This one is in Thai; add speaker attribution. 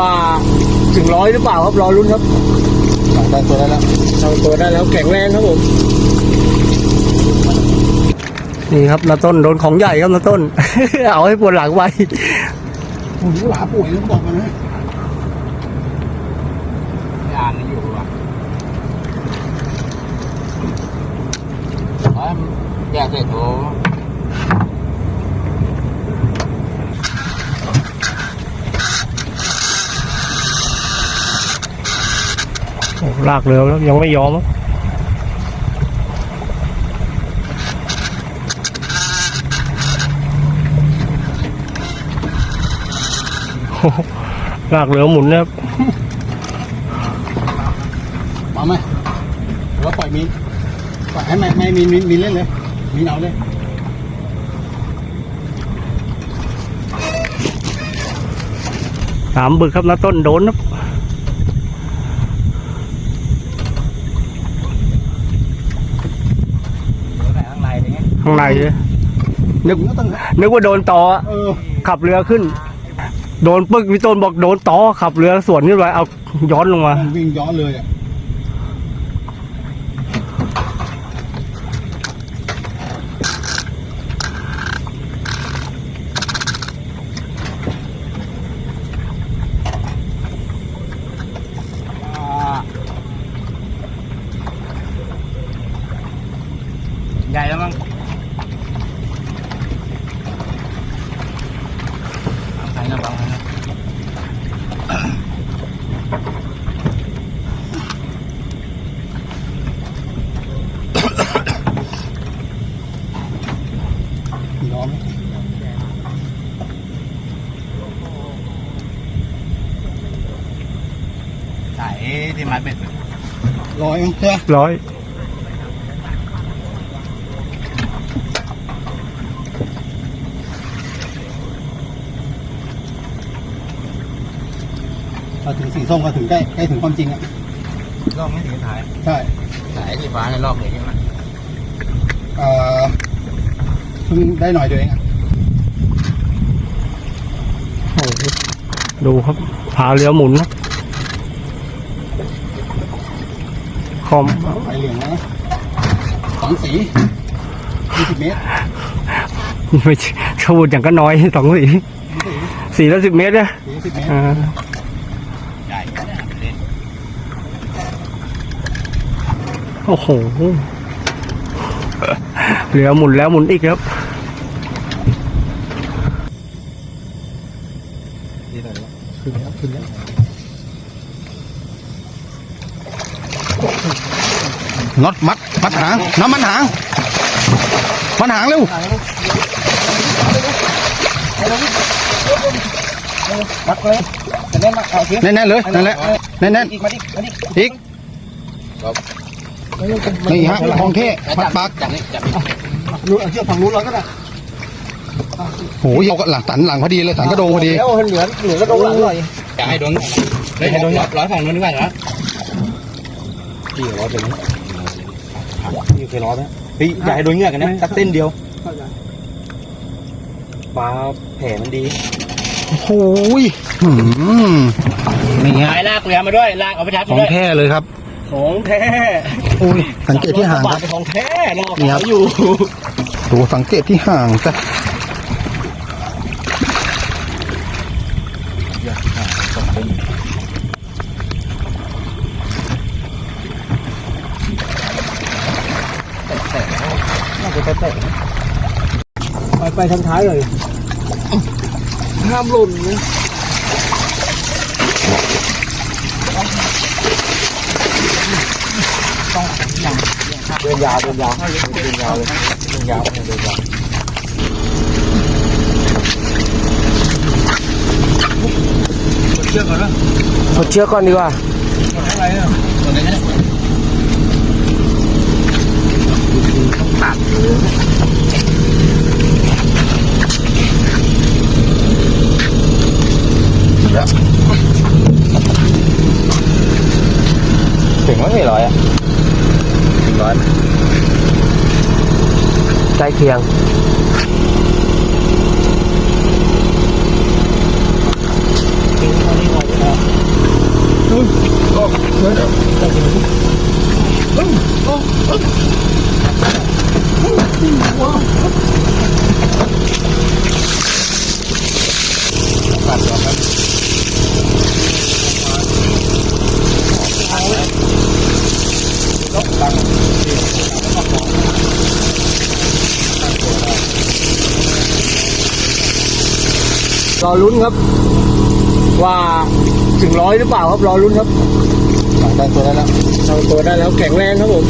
Speaker 1: ว่าถึงร้อยหรือเปล่าครับรอรุ่นครับ
Speaker 2: ได้ตัวได้แล้ว
Speaker 1: ทำตัวได้แล้วแข็งแรงครับผม นี่ครับนาต้นโดนของใหญ่ครับนาต้น เอาให้ปวดหลังไว้
Speaker 2: โอ้โหหลาป่วยต้องบอกมันนะ
Speaker 3: ยานนี่อยู่ว่ะอ๋อแยกเสร็จโถ
Speaker 1: ลากเรือแล้วยังไม่ยอมครับโอ้โหลากเรือหมุนนะครับ
Speaker 2: มาไหมหรือว่าปล่อยมีนปล่อยให้ไม่ไม่มีนมีนมีนเล่นเลย มีนเอาเลย
Speaker 1: สามบึกครับนาต้นโดนครับ
Speaker 3: แต่ข้างในนี่ไง
Speaker 1: ข้างในเลยนึก
Speaker 2: ก็ต้อง
Speaker 1: นึกว่าโดนต่ออะ
Speaker 2: เออ
Speaker 1: ขับเรือขึ้น โดนปึกพี่ต้นบอกโดนต่อขับเรือสวนขึ้นไปเอาย้อนลงมา
Speaker 2: มันวิ่งย้อนเลยอะ
Speaker 3: ใหญ่แล้วมั้งบางใครนะบางใครนะ
Speaker 2: ย้อน
Speaker 3: สายที่มัดเบ็ด
Speaker 2: ลอยมั้งใช่ไหม
Speaker 1: ร้อย
Speaker 2: พอถึงสีส้มก็ถึงใกล้ใกล้ถึงความจริงอะ
Speaker 3: ลอกไม่ถึงท้าย
Speaker 2: ใช่
Speaker 3: สายที่ฟ้าเนี่ยลอกเลยใช่ไหม
Speaker 2: เอ่อเพิ่งได้หน่อยเดียวเองอะ
Speaker 1: โอ้โหดูครับพาเรือหมุนครับ คอม
Speaker 2: ไฟเหลืองนะสองสียี่สิบเมตร
Speaker 1: ไม่ใช่เขาพูดอย่างก็น้อยสองสี
Speaker 2: สี
Speaker 1: สี่แล้วสิบเมตรนะ
Speaker 2: สี่สิบเมตร
Speaker 1: อ่า
Speaker 3: ใหญ่ก็ได้เล่น
Speaker 1: โอ้โหเรือหมุนแล้วหมุนอีกครับ
Speaker 3: ดีหน่อย
Speaker 2: ขึ้นแล้วขึ้นแล้ว น็อตมัดมัดหางน้ำมันหาง มันหางเร็วมัดเลยแน่นๆเอาเสียแน่นๆเลยนั่นแหละแน่น
Speaker 3: อีกมาดิมาดิ
Speaker 2: ๆอีกนี่ฮะของเท่มัดปาก
Speaker 3: จับนี่จับนี่
Speaker 2: รู้เชือกฝั่งนู้นเราก็ได้โอ้ยเอาหลังสันหลังพอดีเลยสันกระโดงพอดี
Speaker 1: แล้วเหลือเหลือก็โดนหลังหน่อย
Speaker 3: อยากให้โดนเฮ้ยให้โดนร้อยฝั่งนู้นดีกว่าเหรอ พี่ร้อยเป็นพี่เคยร้อยไหมเฮ้ยอยากให้โดนเงือกกันนะสักเส้นเดียวปลาแผลมันดี
Speaker 2: โอ้ยหืมนี่ฮะ
Speaker 3: หายลากเรือมาด้วยลากเอาไปทับ
Speaker 2: ของ
Speaker 3: ด้วย
Speaker 2: แท้เลยครับ
Speaker 3: ของแท้
Speaker 2: โอ้ยสังเกตที่หางครับ
Speaker 3: ของแท้รอ
Speaker 2: นี่ครับ
Speaker 3: เขาอยู่
Speaker 2: ดูสังเกตที่ห่างจ้ะ ไปไปทางท้ายเลย
Speaker 1: ห้ามหล่นนะต้อง
Speaker 3: เดินยาวเดินยาวเดินยาวเลยเดินยาวเดินยาว
Speaker 2: เชือกก่อนนะ
Speaker 1: ถดเชือกก่อนดีกว่า
Speaker 2: อะไรเนี่ย
Speaker 3: ตรงนี้ bạc nữa đó chuyển mấy loại ạ. Loại
Speaker 4: trái kiêng.
Speaker 5: Oh, oh, oh, oh, oh.
Speaker 3: ตัดถึงว่าสี่ร้อยอะสี่ร้อย
Speaker 1: ใกล้เคียง
Speaker 3: เร
Speaker 5: อลุ้นครับ ว่าถึงร้อยหรือเปล่าครับรอลุ้นครับ
Speaker 2: ได้ตัวได้แล้ว
Speaker 5: ทำตัวได้แล้วแข็งแรงครับผม